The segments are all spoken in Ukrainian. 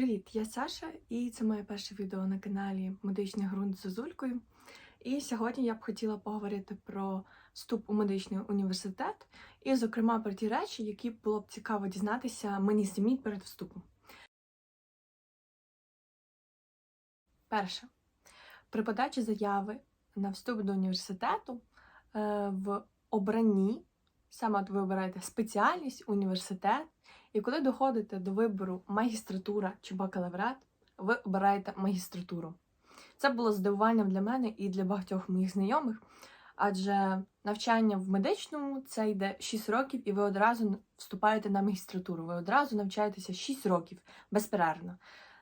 Привіт, я Саша, і це моє перше відео на каналі Медичний ґрунт з Зозулькою. І сьогодні я б хотіла поговорити про вступ у медичний університет, і, зокрема, про ті речі, які було б цікаво дізнатися мені самій перед вступом. Перше, при подачі заяви на вступ до університету е, в обранні, саме от ви обираєте спеціальність, університет. І коли доходите до вибору магістратура чи бакалаврат, ви обираєте магістратуру. Це було здивуванням для мене і для багатьох моїх знайомих, адже навчання в медичному це йде 6 років, і ви одразу вступаєте на магістратуру. Ви одразу навчаєтеся 6 років безперервно.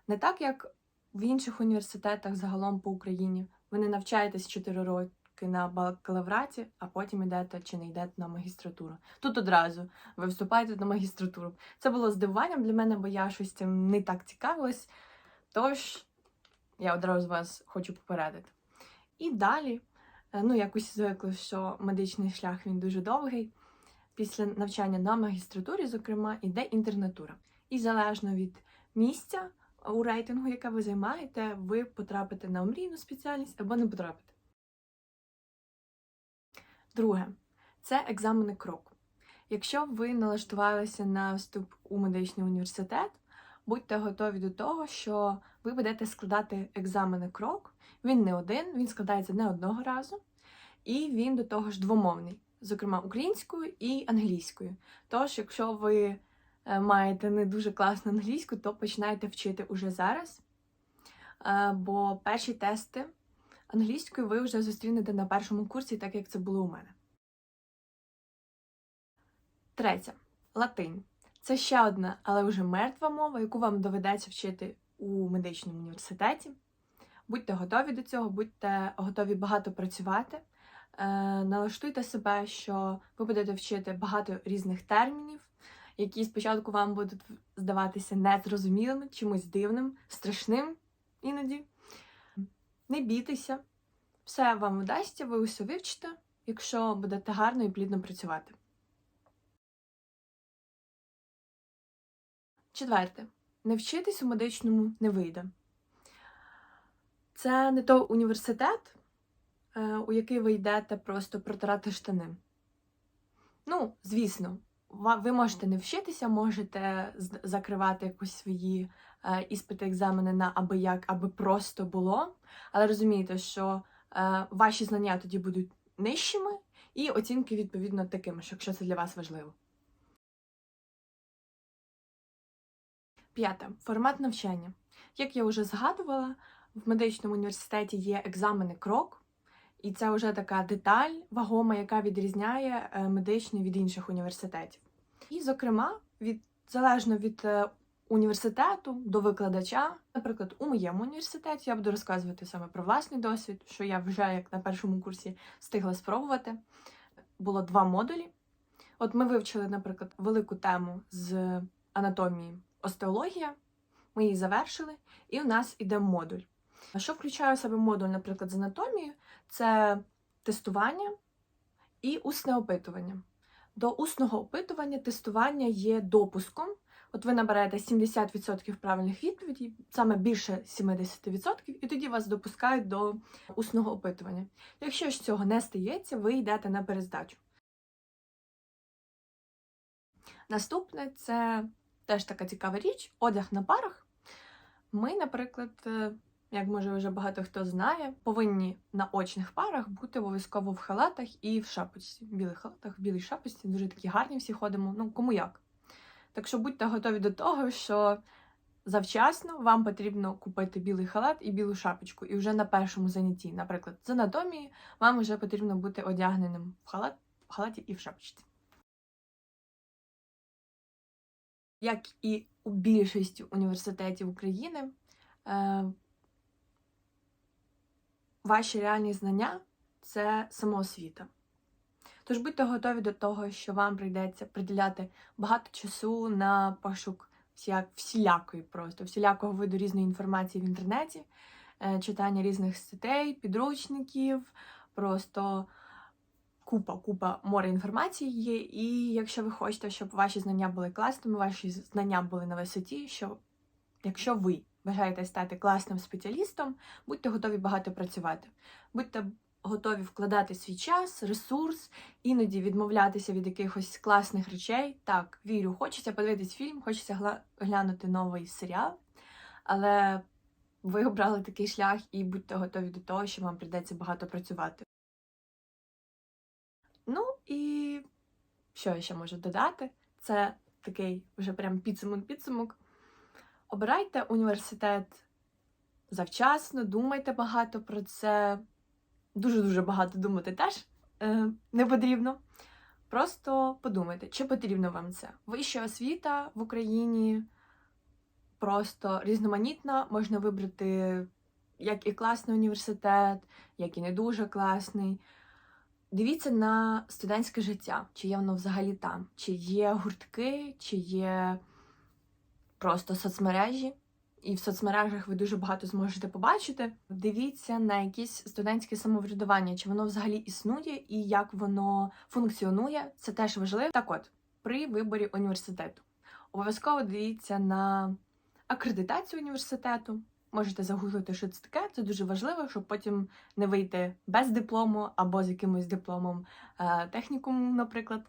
Не так, як в інших університетах загалом по Україні. Ви не навчаєтесь 4 роки на бакалавраті, а потім йдете чи не йдете на магістратуру. Тут одразу ви вступаєте на магістратуру. Це було здивуванням для мене, бо я щось цим не так цікавилась. Тож я одразу вас хочу попередити. І далі, е, ну, якось звикли, що медичний шлях він дуже довгий. Після навчання на магістратурі, зокрема, іде інтернатура. І залежно від місця у рейтингу, яке ви займаєте, ви потрапите на омрійну спеціальність або не потрапите. Друге, це екзамени крок. Якщо ви налаштувалися на вступ у медичний університет, будьте готові до того, що ви будете складати екзамени крок. Він не один, він складається не одного разу, і він до того ж двомовний, зокрема українською і англійською. Тож, якщо ви е, маєте не дуже класну англійську, то починайте вчити уже зараз. Е, Бо перші тести англійською ви вже зустрінете на першому курсі, так як це було у мене. Третє латинь. Це ще одна, але вже мертва мова, яку вам доведеться вчити у медичному університеті. Будьте готові до цього, будьте готові багато працювати. Е, налаштуйте себе, що ви будете вчити багато різних термінів, які спочатку вам будуть здаватися незрозумілими, чимось дивним, страшним іноді. Не бійтеся, все вам вдасться, ви усе вивчите, якщо будете гарно і плідно працювати. Четверте. Не вчитись у медичному не вийде. Це не той університет, е, у який ви йдете просто протирати штани. Ну, звісно, ви можете не вчитися, можете закривати якось свої е, іспити, екзамени на аби як, аби просто було. Але розумієте, що е, ваші знання тоді будуть нижчими, і оцінки, відповідно, такими ж, якщо це для вас важливо. П'яте формат навчання. Як я вже згадувала, в медичному університеті є екзамени крок, і це вже така деталь вагома, яка відрізняє е, медичний від інших університетів. І, зокрема, від залежно від е, університету до викладача, наприклад, у моєму університеті я буду розказувати саме про власний досвід, що я вже як на першому курсі встигла спробувати. Було два модулі. От ми вивчили, наприклад, велику тему з анатомії остеологія. Ми її завершили, і у нас іде модуль. Що включає в себе модуль, наприклад, з анатомії? Це тестування і усне опитування. До усного опитування тестування є допуском. От ви набираєте 70% правильних відповідей, саме більше 70%, і тоді вас допускають до усного опитування. Якщо ж цього не стається, ви йдете на перездачу. Наступне це теж така цікава річ одяг на парах. Ми, наприклад, як може вже багато хто знає, повинні на очних парах бути обов'язково в халатах і в шапочці. В білих халатах, в білій шапочці, дуже такі гарні всі ходимо. Ну, кому як. Так що будьте готові до того, що завчасно вам потрібно купити білий халат і білу шапочку. І вже на першому занятті, наприклад, з анатомії, вам вже потрібно бути одягненим в халат, в халаті і в шапочці. Як і у більшості університетів України, е, ваші реальні знання це самоосвіта. Тож будьте готові до того, що вам прийдеться приділяти багато часу на пошук всіляк, всілякої просто, всілякого виду різної інформації в інтернеті, е, читання різних статей, підручників, просто купа, купа море інформації є. І якщо ви хочете, щоб ваші знання були класними, ваші знання були на висоті, щоб якщо ви бажаєте стати класним спеціалістом, будьте готові багато працювати. Будьте готові вкладати свій час, ресурс, іноді відмовлятися від якихось класних речей. Так, вірю, хочеться подивитись фільм, хочеться глянути новий серіал, але ви обрали такий шлях і будьте готові до того, що вам прийдеться багато працювати. Ну і що я ще можу додати? Це такий вже прям підсумок-підсумок. Обирайте університет завчасно, думайте багато про це. Дуже-дуже багато думати теж е, не потрібно. Просто подумайте, чи потрібно вам це. Вища освіта в Україні просто різноманітна, можна вибрати як і класний університет, як і не дуже класний. Дивіться на студентське життя, чи є воно взагалі там, чи є гуртки, чи є просто соцмережі. І в соцмережах ви дуже багато зможете побачити. Дивіться на якісь студентське самоврядування, чи воно взагалі існує і як воно функціонує. Це теж важливо. Так от, при виборі університету. Обов'язково дивіться на акредитацію університету. Можете загуглити, що це таке. Це дуже важливо, щоб потім не вийти без диплому або з якимось дипломом е, технікуму, наприклад.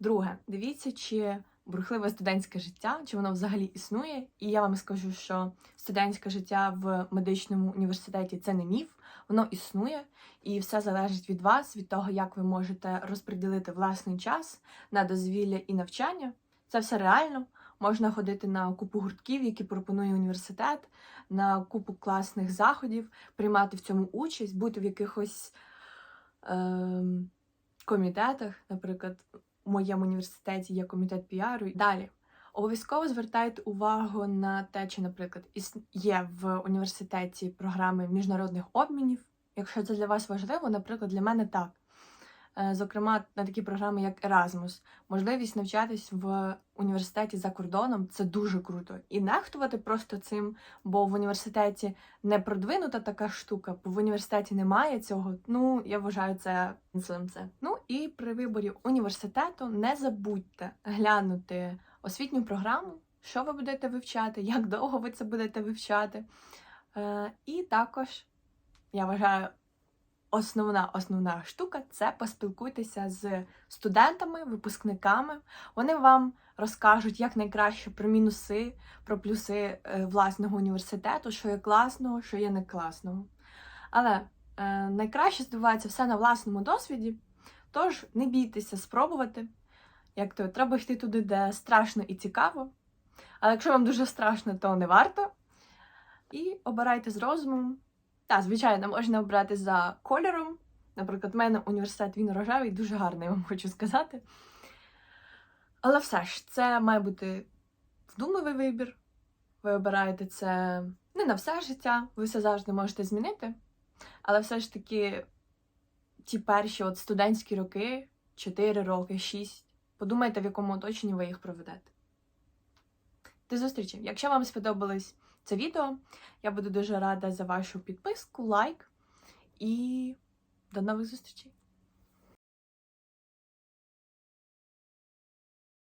Друге, дивіться, чи бурхливе студентське життя, чи воно взагалі існує. І я вам скажу, що студентське життя в медичному університеті це не міф, воно існує, і все залежить від вас, від того, як ви можете розподілити власний час на дозвілля і навчання. Це все реально. Можна ходити на купу гуртків, які пропонує університет, на купу класних заходів, приймати в цьому участь, бути в якихось ем, комітетах, наприклад, у моєму університеті є комітет піару. Далі. Обов'язково звертайте увагу на те, чи, наприклад, є в університеті програми міжнародних обмінів. Якщо це для вас важливо, наприклад, для мене так. Е, Зокрема, на такі програми, як Erasmus, можливість навчатись в університеті за кордоном це дуже круто. І нехтувати просто цим, бо в університеті не продвинута така штука, бо в університеті немає цього. Ну, я вважаю це це. Ну і при виборі університету не забудьте глянути освітню програму, що ви будете вивчати, як довго ви це будете вивчати. Е, і також я вважаю. Основна основна штука це поспілкуйтеся з студентами, випускниками. Вони вам розкажуть як найкраще про мінуси, про плюси е, власного університету, що є класного, що є не класного. Але е, найкраще здобувається все на власному досвіді, тож не бійтеся спробувати. Як то треба йти туди, де страшно і цікаво. Але якщо вам дуже страшно, то не варто. І обирайте з розумом. Так, звичайно, можна обрати за кольором. Наприклад, в мене університет він рожевий, дуже гарний, вам хочу сказати. Але все ж, це має бути вдумливий вибір. Ви обираєте це не на все життя, ви все завжди можете змінити. Але все ж таки, ті перші от студентські роки, 4 роки, 6, подумайте, в якому оточенні ви їх проведете. До зустрічі! Якщо вам сподобалось це відео, я буду дуже рада за вашу підписку, лайк і до нових зустрічей!